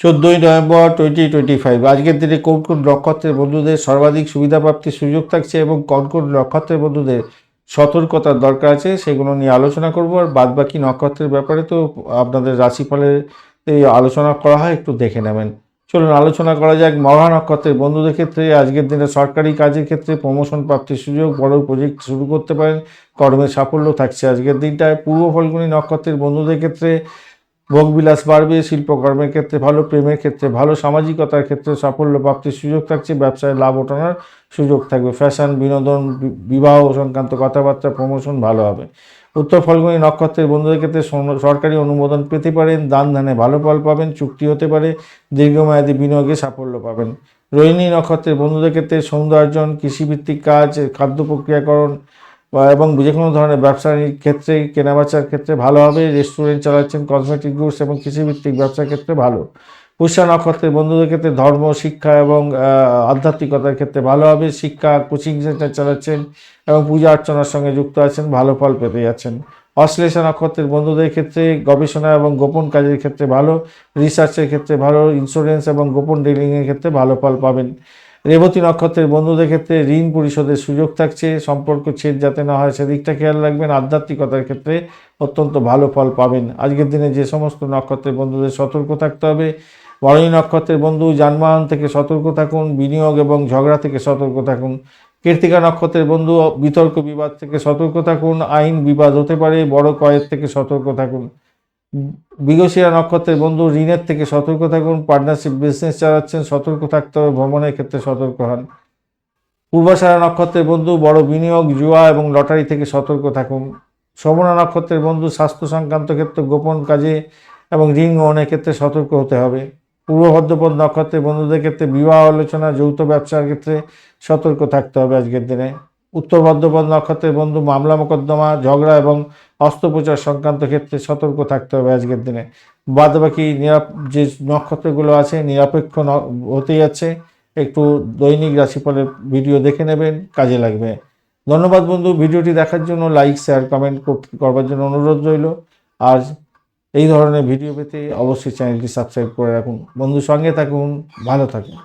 চোদ্দোই November twenty twenty five আজকের দিনে কোন কোন নক্ষত্রের বন্ধুদের সর্বাধিক সুবিধা প্রাপ্তির সুযোগ থাকছে এবং কোন কোন নক্ষত্রের বন্ধুদের সতর্কতার দরকার আছে সেগুলো নিয়ে আলোচনা করব। আর বাদ বাকি নক্ষত্রের ব্যাপারে তো আপনাদের রাশিফলের এই আলোচনা করা হয়, একটু দেখে নেবেন। চলুন আলোচনা করা যাক মহা নক্ষত্রের বন্ধুদের ক্ষেত্রে। আজকের দিনে সরকারি কাজের ক্ষেত্রে প্রমোশন প্রাপ্তির সুযোগ, বড় প্রজেক্ট শুরু করতে পারেন। কর্মের সাফল্য থাকছে আজকের দিনটায়। পূর্ব ফলগুনি নক্ষত্রের বন্ধুদের ক্ষেত্রে ভোগবিলাস বাড়বে, শিল্পকর্মের ক্ষেত্রে ভালো, প্রেমের ক্ষেত্রে ভালো, সামাজিকতার ক্ষেত্রে সাফল্য প্রাপ্তির সুযোগ থাকছে, ব্যবসায় লাভ ওঠানোর সুযোগ থাকবে। ফ্যাশন, বিনোদন বিবাহ সংক্রান্ত কথাবার্তা, প্রমোশন ভালো হবে। উত্তর ফলগুনি নক্ষত্রের বন্ধুদের ক্ষেত্রে সরকারি অনুমোদন পেতে পারেন, দান ধানে ভালো ফল পাবেন, চুক্তি হতে পারে, দীর্ঘমেয়াদী বিনিয়োগে সাফল্য পাবেন। রোহিণী নক্ষত্রের বন্ধুদের ক্ষেত্রে সৌন্দর্যন কৃষিভিত্তিক কাজ, খাদ্য প্রক্রিয়াকরণ এবং যে কোনো ধরনের ব্যবসার ক্ষেত্রে, কেনাবেচার ক্ষেত্রে ভালো হবে রেস্টুরেন্ট চালাচ্ছেন কসমেটিক গুডস এবং কৃষিভিত্তিক ব্যবসার ক্ষেত্রে ভালো। পুষ্যা নক্ষত্রের বন্ধুদের ক্ষেত্রে ধর্ম, শিক্ষা এবং আধ্যাত্মিকতার ক্ষেত্রে ভালো হবে, শিক্ষা কোচিং সেন্টার চালাচ্ছেন এবং পূজা অর্চনার সঙ্গে যুক্ত আছেন, ভালো ফল পেতে যাচ্ছেন। অশ্লেষা নক্ষত্রের বন্ধুদের ক্ষেত্রে গবেষণা এবং গোপন কাজের ক্ষেত্রে ভালো রিসার্চের ক্ষেত্রে ভালো ইন্স্যুরেন্স এবং গোপন ডিলিংয়ের ক্ষেত্রে ভালো ফল পাবেন। রেবতী নক্ষত্রের বন্ধুদের ক্ষেত্রে ঋণ পরিশোধের সুযোগ থাকছে, সম্পর্ক ছেদ যাতে না হয় সেদিকটা খেয়াল রাখবেন, আধ্যাত্মিকতার ক্ষেত্রে অত্যন্ত ভালো ফল পাবেন। আজকের দিনে যে সমস্ত নক্ষত্রের বন্ধুদের সতর্ক থাকতে হবে। বরণী নক্ষত্রের বন্ধু, যানবাহন থেকে সতর্ক থাকুন, বিনিয়োগ এবং ঝগড়া থেকে সতর্ক থাকুন। কীর্তিকা নক্ষত্রের বন্ধু, বিতর্ক বিবাদ থেকে সতর্ক থাকুন, আইন বিবাদ হতে পারে, বড় কয়ের থেকে সতর্ক থাকুন। বিগশিরা নক্ষত্রের বন্ধু, ঋণের থেকে সতর্ক থাকুন পার্টনারশিপ বিজনেস চালাচ্ছেন, সতর্ক থাকতে হবে, ভ্রমণের ক্ষেত্রে সতর্ক হন। পূর্বাশারা নক্ষত্রের বন্ধু, বড় বিনিয়োগ, জুয়া এবং লটারি থেকে সতর্ক থাকুন। শ্রবণা নক্ষত্রের বন্ধু, স্বাস্থ্য সংক্রান্ত ক্ষেত্রে গোপন কাজে এবং ঋণ গ্রহণের ক্ষেত্রে সতর্ক হতে হবে। পূর্ব ভদ্রপদ নক্ষত্রের বন্ধুদের ক্ষেত্রে বিবাহ আলোচনা, যৌথ ব্যবসার ক্ষেত্রে সতর্ক থাকতে হবে আজকের দিনে। উত্তর ভদ্রপদ নক্ষত্রের বন্ধু, মামলা মোকদ্দমা, ঝগড়া এবং অস্ত্রোপচার সংক্রান্ত ক্ষেত্রে সতর্ক থাকতে হবে আজকের দিনে। বাদ বাকি নিরাপ, যে নক্ষত্রগুলো আছে, নিরপেক্ষ হতে যাচ্ছে। একটু দৈনিক রাশিফলের ভিডিও দেখে নেবেন, কাজে লাগবে। ধন্যবাদ বন্ধু, ভিডিওটি দেখার জন্য লাইক, শেয়ার, কমেন্ট করবার জন্য অনুরোধ রইল। আর এই ধরনের ভিডিও পেতে অবশ্যই চ্যানেলটি সাবস্ক্রাইব করে রাখুন। বন্ধু, সঙ্গে থাকুন, ভালো থাকুন।